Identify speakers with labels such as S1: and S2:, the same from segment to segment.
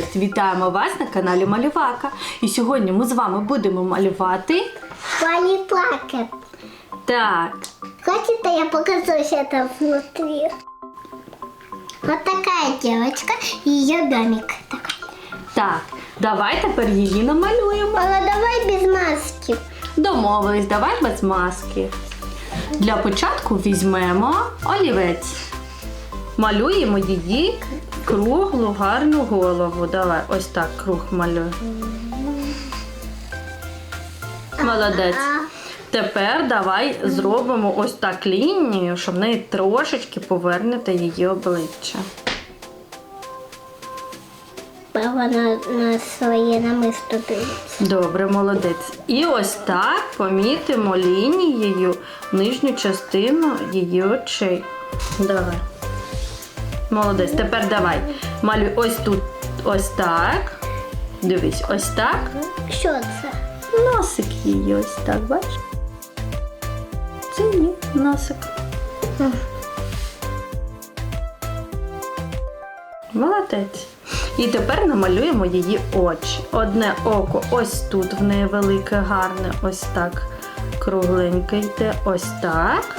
S1: Привіт! Вітаємо вас на каналі Малювака. І сьогодні ми з вами будемо малювати.
S2: Вали.
S1: Так,
S2: Хочете, я покажу, что там внутри? Вот такая девочка и ее домик.
S1: Так, давай тепер її намалюємо.
S2: Мама, давай без маски.
S1: Домовились, давай без маски. Для початку візьмемо олівець. Малюємо її круглу, гарну голову. Давай, ось так круг малюй. Молодець. Тепер давай зробимо ось так лінію, щоб в неї трошечки повернути її обличчя.
S2: Папа на, на своє намисто дивиться.
S1: Добре, молодець. І ось так помітимо лінією нижню частину її очей. Давай. Молодець. Тепер давай. Малюй ось тут, ось так. Дивись, ось так.
S2: Що це?
S1: Носик її ось так, бачиш? Це ні, носик. Молодець. І тепер намалюємо її очі. Одне око ось тут в неї велике, гарне, ось так. Кругленьке йде, ось так.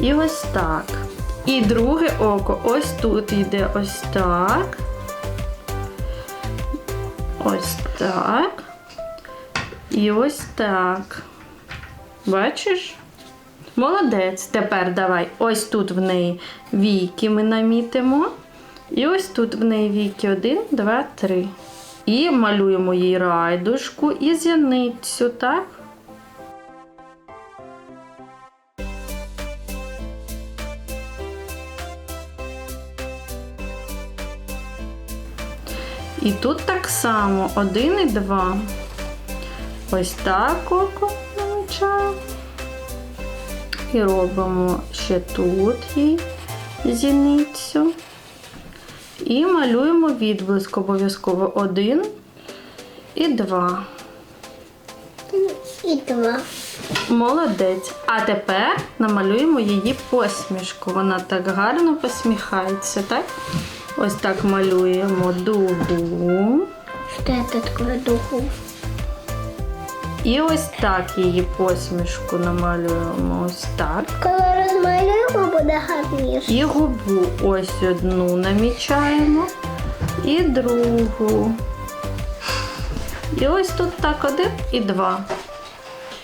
S1: І ось так. І друге око ось тут йде ось так. Ось так. І ось так. Бачиш? Молодець. Тепер давай. Ось тут в неї війки ми намітимо. І ось тут в неї віки. Один, два, три. І малюємо їй райдушку і зяницю, так? І тут так само один і два. Ось так око намічаємо. І робимо ще тут їй зіницю. І малюємо відблиск обов'язково один і два.
S2: І два.
S1: Молодець. А тепер намалюємо її посмішку. Вона так гарно посміхається, так? Ось так малюємо дугу.
S2: Що це таке духу?
S1: І ось так її посмішку намалюємо. Ось так.
S2: Коли розмалюємо, буде гарніше.
S1: І губу ось одну намічаємо. І другу. І ось тут так один і два.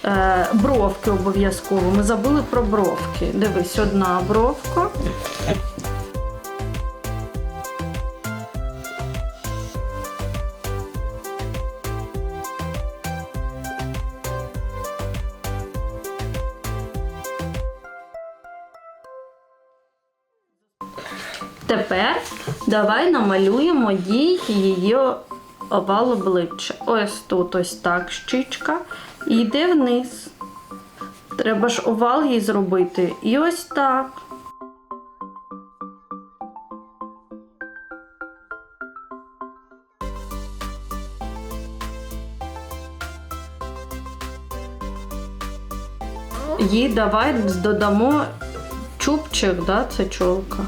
S1: Е, бровки обов'язково. Ми забули про бровки. Дивись, одна бровка. Тепер давай намалюємо їй її овал обличчя. Ось тут ось так щічка. І йде вниз. Треба ж овал їй зробити. І ось так. Їй давай додамо чубчик, да, це чолка.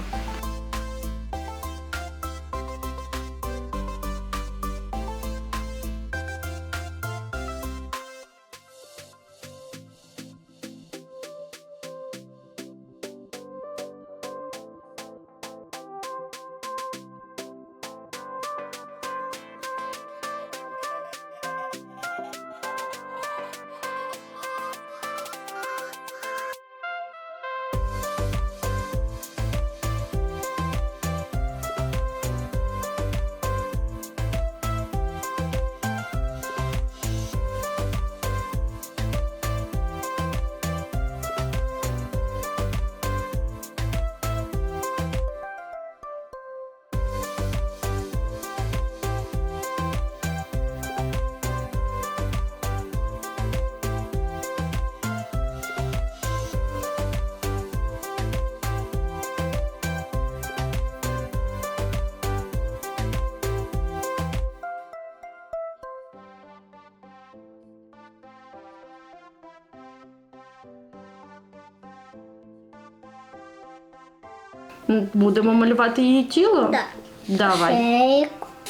S1: Будемо малювати її тіло?
S2: Да.
S1: Давай.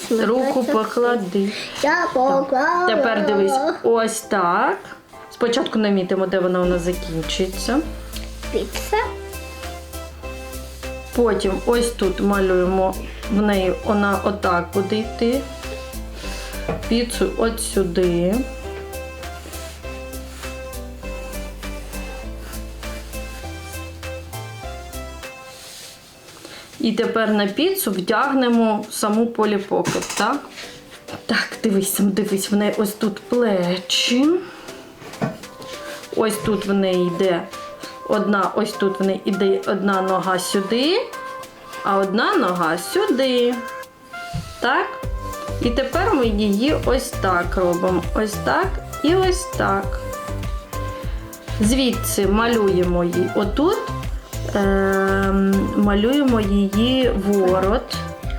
S2: Шейку.
S1: Руку поклади.
S2: Я поклала.
S1: Тепер дивись, ось так. Спочатку намітимо, де вона у нас закінчується.
S2: Піца.
S1: Потім ось тут малюємо в неї вона отак буде йти. Піцу от сюди. І тепер на піцу вдягнемо саму поліпокет, так? Так, дивись, дивись, в неї ось тут плечі. Ось тут в неї йде одна, ось тут в неї йде одна нога сюди, а одна нога сюди. Так? І тепер ми її ось так робимо. Ось так і ось так. Звідси малюємо її отут, ем, малюємо її ворот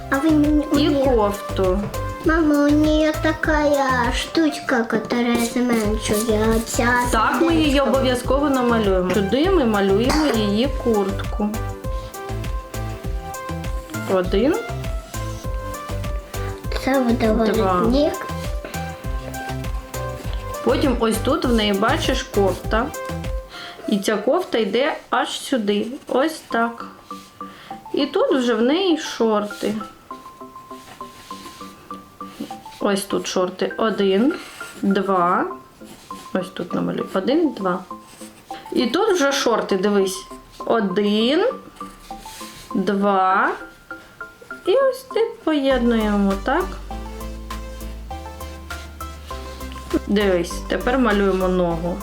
S2: А вы не у
S1: і
S2: неё-
S1: кофту.
S2: Мама, у нее такая штучка, которая заменшується.
S1: Так, ми її обов'язково намалюємо. Сюди ми малюємо її куртку. Один.
S2: Це буде воротник.
S1: Потім ось тут в неї бачиш кофта. І ця кофта йде аж сюди. Ось так. І тут вже в неї шорти. Ось тут шорти. Один, два. Ось тут намалюю. Один, два. І тут вже шорти, дивись. Один, два. І ось так поєднуємо, так? Дивись, тепер малюємо ногу.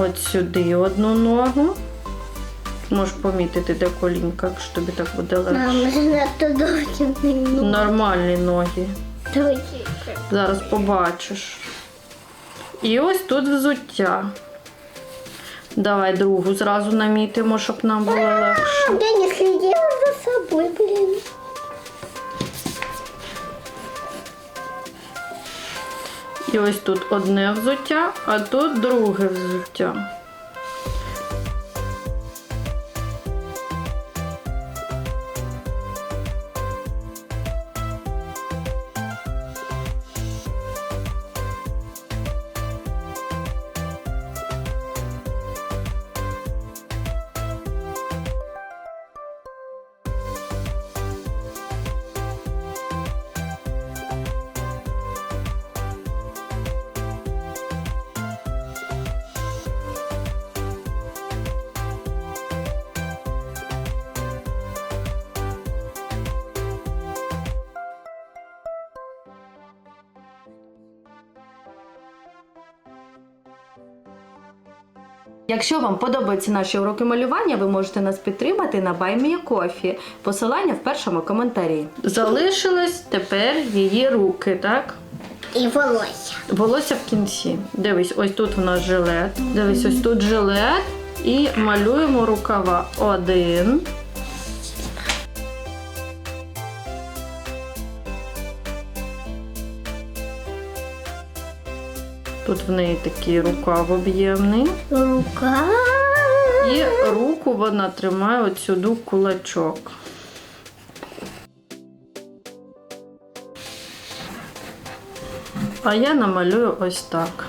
S1: От сюди одну ногу. Можеш помітити, де колінка, якщо тобі так буде легше. Нормальні ноги.
S2: Довгі.
S1: Зараз побачиш. І ось тут взуття. Давай другу зразу намітимо, щоб нам було легше.
S2: Я не следила за собой, блин.
S1: І ось тут одне взуття, а тут друге взуття. Якщо вам подобаються наші уроки малювання, ви можете нас підтримати на BuyMeACoffee. Посилання в першому коментарі. Залишилось тепер її руки, так?
S2: І волосся.
S1: Волосся в кінці. Дивись, ось тут у нас жилет. Дивись, ось тут жилет. І малюємо рукава. Один. Тут в неї такий рукав об'ємний.
S2: Рука.
S1: І руку вона тримає от сюди кулачок. А я намалюю ось так.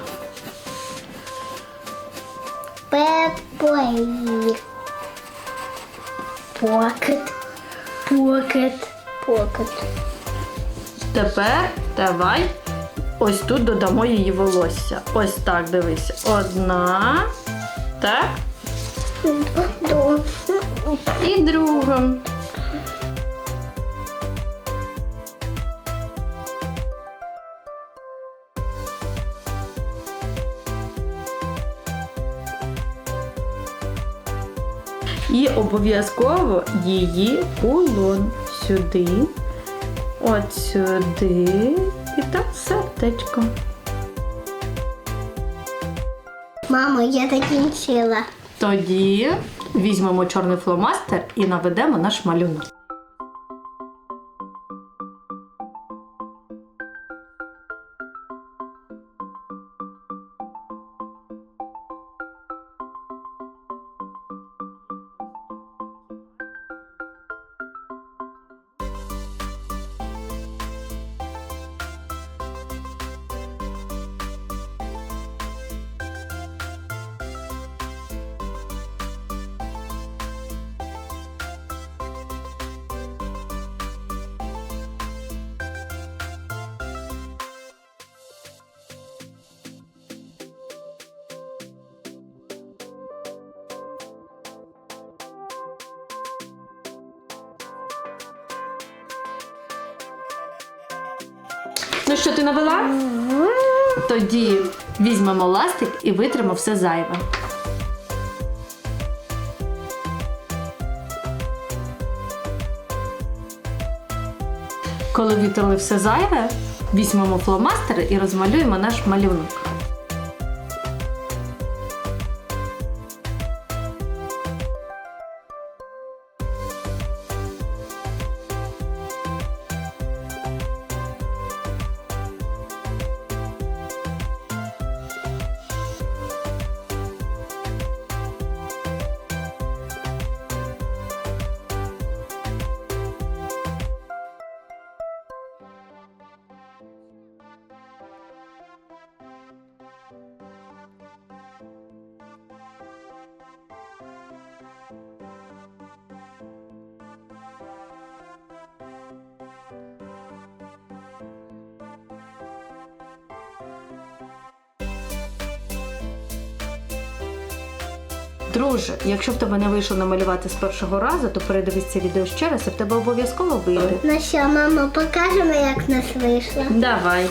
S2: Пеппой. Покет. Покет. Покет.
S1: Тепер давай ось тут додамо її волосся. Ось так, дивися. Одна. Так. І друга. І обов'язково її кулон сюди, от сюди і так сердечко.
S2: Мамо, я закінчила.
S1: Тоді візьмемо чорний фломастер і наведемо наш малюнок. Ну що, ти навела? Тоді візьмемо ластик і витримо все зайве. Коли витрили все зайве, візьмемо фломастери і розмалюємо наш малюнок. Друже, якщо в тебе не вийшло намалювати з першого разу, то передивись це відео ще раз, і в тебе обов'язково вийде.
S2: Ну що, мамо, покажемо, як в нас вийшло.
S1: Давай.